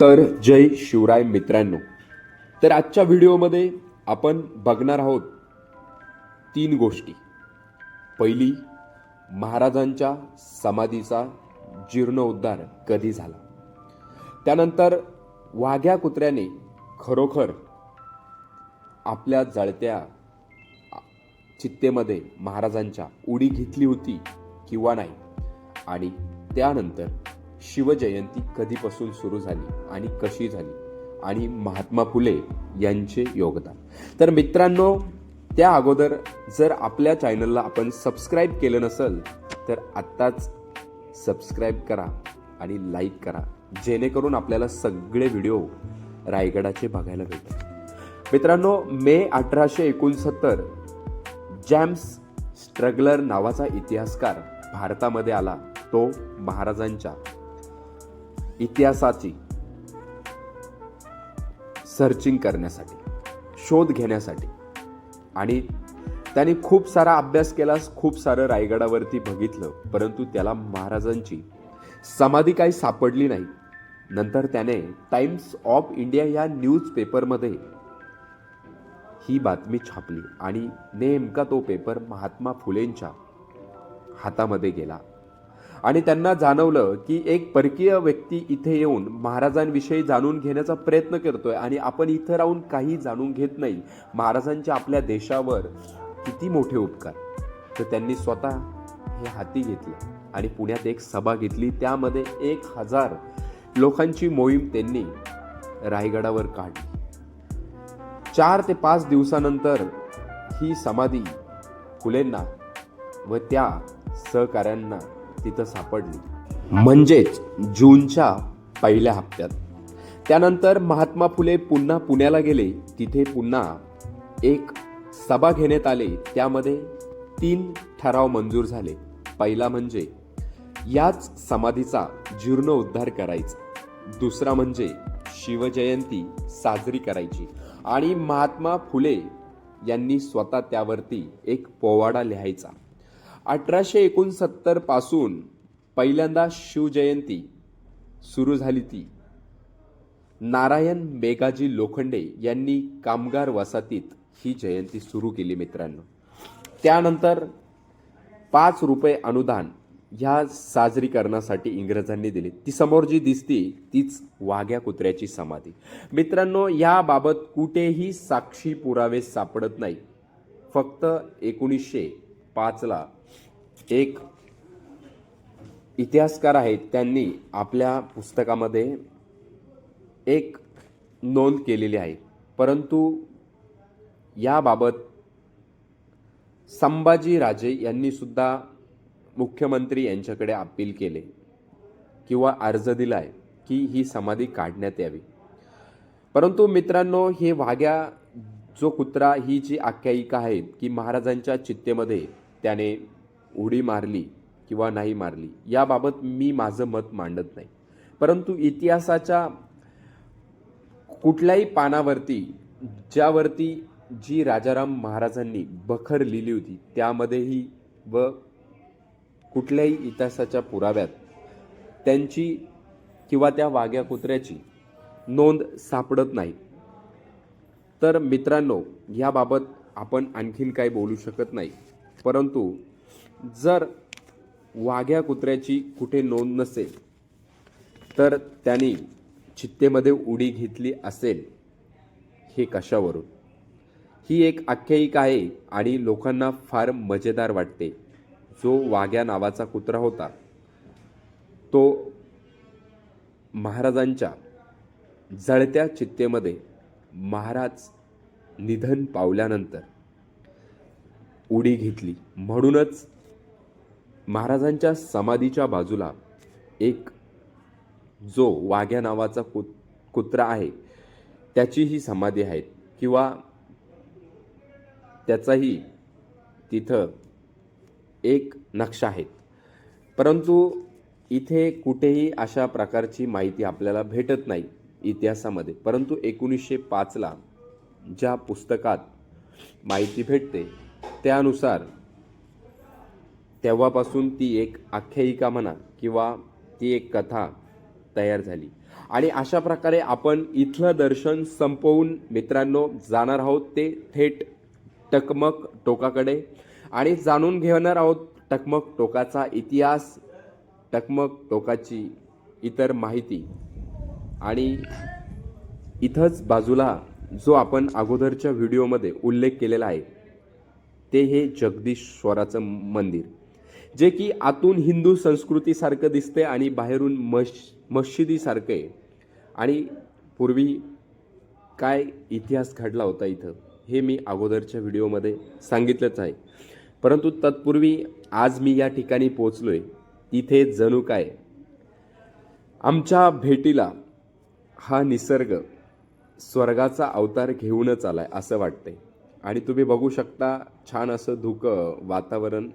तर जय शिवराय मित्रांनो. तर आजच्या व्हिडिओमध्ये आपण बघणार आहोत तीन गोष्टी. पहिली महाराजांच्या समाधीचा जीर्णोद्धार कधी झाला? त्यानंतर वाघ्या कुत्र्याने खरोखर आपल्या जळत्या चित्तेमध्ये महाराजांच्या उडी घेतली होती किंवा नाही? आणि त्यानंतर शिवजयंती कधीपासून सुरू झाली आणि कशी झाली आणि महात्मा फुले यांचे योगदान. तर मित्रांनो त्या अगोदर जर आपल्या चॅनलला आपण सबस्क्राईब केलं नसेल तर आत्ताच सबस्क्राईब करा आणि लाईक करा जेणेकरून आपल्याला सगळे व्हिडिओ रायगडाचे बघायला भेटतात मित्रांनो मे अठराशे एकोणसत्तर जॅम्स स्ट्रगलर नावाचा इतिहासकार भारतामध्ये आला. तो महाराजांच्या इतिहासाची सर्चिंग करण्यासाठी शोध घेण्यासाठी. आणि त्याने खूप सारा अभ्यास केलास खूप सारं रायगडावरती बघितलं परंतु त्याला महाराजांची समाधी काही सापडली नाही. नंतर त्याने टाइम्स ऑफ इंडिया या न्यूजपेपरमध्ये ही बातमी छापली आणि नेमका तो पेपर महात्मा फुलेंच्या हातामध्ये गेला. आणि त्यांना जाणवलं की एक परकीय व्यक्ती इथे येऊन महाराजांविषयी जाणून घेण्याचा प्रयत्न करतोय आणि आपण इथं राहून काही जाणून घेत नाही. महाराजांच्या आपल्या देशावर किती मोठे उपकार. तर त्यांनी स्वतः हे हाती घेतलं आणि पुण्यात एक सभा घेतली. त्यामध्ये एक हजार लोकांची मोहीम त्यांनी रायगडावर काढली. चार ते पाच दिवसानंतर ही समाधी फुलेंना व त्या सहकाऱ्यांना तिथं सापडली. म्हणजेच जूनच्या पहिल्या हप्त्यात. त्यानंतर महात्मा फुले पुन्हा पुण्याला गेले. तिथे पुन्हा एक सभा घेण्यात आले. त्यामध्ये तीन ठराव मंजूर झाले. पहिला म्हणजे याच समाधीचा जीर्णोद्धार करायचा. दुसरा म्हणजे शिवजयंती साजरी करायची. आणि महात्मा फुले यांनी स्वतः त्यावरती एक पोवाडा लिहायचा. अठराशे एकोणसत्तरपासून पहिल्यांदा शिवजयंती सुरू झाली ती. नारायण मेघाजी लोखंडे यांनी कामगार वसाहतीत ही जयंती सुरू केली मित्रांनो. त्यानंतर पाच रुपये अनुदान ह्या साजरी करण्यासाठी इंग्रजांनी दिली. ती समोर जी दिसती तीच वाघ्या कुत्र्याची समाधी. मित्रांनो याबाबत कुठेही साक्षी पुरावे सापडत नाही. फक्त एकोणीसशे पाचला एक इतिहासकार आहेत त्यांनी आपल्या पुस्तकामध्ये एक नोंद केलेली आहे. परंतु याबाबत संभाजीराजे यांनीसुद्धा यांनी सुद्धा मुख्यमंत्री यांच्याकडे अपील केले किंवा अर्ज दिलाय की ही समाधी काढण्यात यावी. परंतु मित्रांनो हे वाघ्या जो कुत्रा ही जी आख्यायिका आहेत की महाराजांच्या चित्तेमध्ये त्याने उडी मारली किंवा नाही मारली याबाबत मी माझं मत मांडत नाही. परंतु इतिहासाच्या कुठल्याही पानावरती ज्यावरती जी राजाराम महाराजांनी बखर लिहिली होती त्यामध्येही व कुठल्याही इतिहासाच्या पुराव्यात त्यांची किंवा त्या वाघ्या कुत्र्याची नोंद सापडत नाही. तर मित्रांनो याबाबत आपण आणखीन काही बोलू शकत नाही. परंतु जर वाघ्या कुत्र्याची कुठे नोंद नसेल तर त्यांनी चित्तेमध्ये उडी घेतली असेल हे कशावरून? ही एक आख्यायिका आहे आणि लोकांना फार मजेदार वाटते. जो वाघ्या नावाचा कुत्रा होता तो महाराजांच्या जळत्या चित्तेमध्ये महाराज निधन पावल्यानंतर उडी घेतली. म्हणूनच महाराजांच्या समाधीच्या बाजूला एक जो वाघ्या नावाचा कुत कुत्रा आहे त्याची ही समाधी आहे. किंवा त्याचाही तिथं एक नक्षा आहे. परंतु इथे कुठेही अशा प्रकारची माहिती आपल्याला भेटत नाही इतिहासामध्ये. परंतु एकोणीसशे पाचला ज्या पुस्तकात माहिती भेटते त्यानुसार तेव्हापासून ती एक आख्यायिका म्हणा किंवा ती एक कथा तयार झाली. आणि अशा प्रकारे आपण इथलं दर्शन संपवून मित्रांनो जाणार आहोत ते थेट टकमक टोकाकडे. आणि जाणून घेणार आहोत टकमक टोकाचा इतिहास टकमक टोकाची इतर माहिती. आणि इथंच बाजूला जो आपण अगोदरच्या व्हिडिओमध्ये उल्लेख केलेला आहे ते हे जगदीश्वराचं मंदिर. जे की आतून हिंदू संस्कृतीसारखं दिसते आणि बाहेरून मश मशिदीसारखं आहे. आणि पूर्वी काय इतिहास घडला होता इथं हे मी अगोदरच्या व्हिडिओमध्ये सांगितलंच आहे. परंतु तत्पूर्वी आज मी या ठिकाणी पोचलो आहे इथे जणू काय? आमच्या भेटीला हा निसर्ग स्वर्गाचा अवतार घेऊनच आला आहे असं वाटतंय. आणि तुम्ही बघू शकता छान असं धुकं वातावरण.